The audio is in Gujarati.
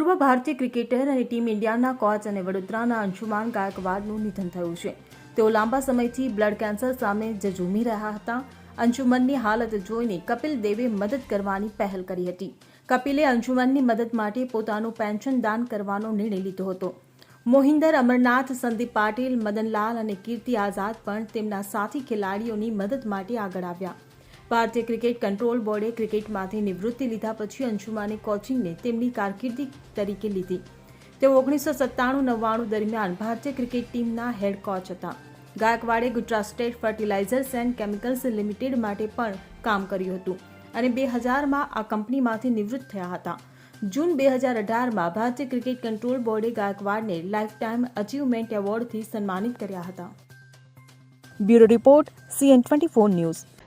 પૂર્વ ભારતીય ક્રિકેટર અને ટીમ ઇન્ડિયાના કોચ અને વડોદરાના અંશુમાન ગાયકવાડનું નિધન થયું છે. તેઓ લાંબા સમયથી બ્લડ કેન્સર સામે ઝઝૂમી રહ્યા હતા. અંશુમનની હાલત જોઈને કપિલ દેવે મદદ કરવાની પહેલ કરી હતી. કપિલે અંશુમનની મદદ માટે પોતાનું પેન્શન દાન કરવાનો નિર્ણય લીધો હતો. મોહિન્દર અમરનાથ, સંદીપ પાટીલ, મદનલાલ અને કીર્તિ આઝાદ પણ તેમના સાથી ખેલાડીઓની મદદ માટે આગળ આવ્યા. ભારતીય ક્રિકેટ કંટ્રોલ બોર્ડે ક્રિકેટમાંથી નિવૃત્તિ લીધા પછી અંશુમાને કોચિંગને તેમની કારકિર્દી તરીકે લીધી. તેઓ ઓગણીસો સત્તાણું નવ્વાણું દરમિયાન ભારતીય ક્રિકેટ ટીમના હેડ કોચ હતા. ગાયકવાડે Gujarat state fertilizers and chemicals limited માટે પણ કામ કર્યું હતું અને બે હજારમાં આ કંપનીમાંથી નિવૃત્ત થયા હતા. જૂન બે હજાર અઢારમાં ભારતીય ક્રિકેટ કંટ્રોલ બોર્ડે ગાયકવાડને લાઇફ ટાઈમ અચીવમેન્ટ એવોર્ડથી સન્માનિત કર્યા હતા. Bureau report CN twenty four news.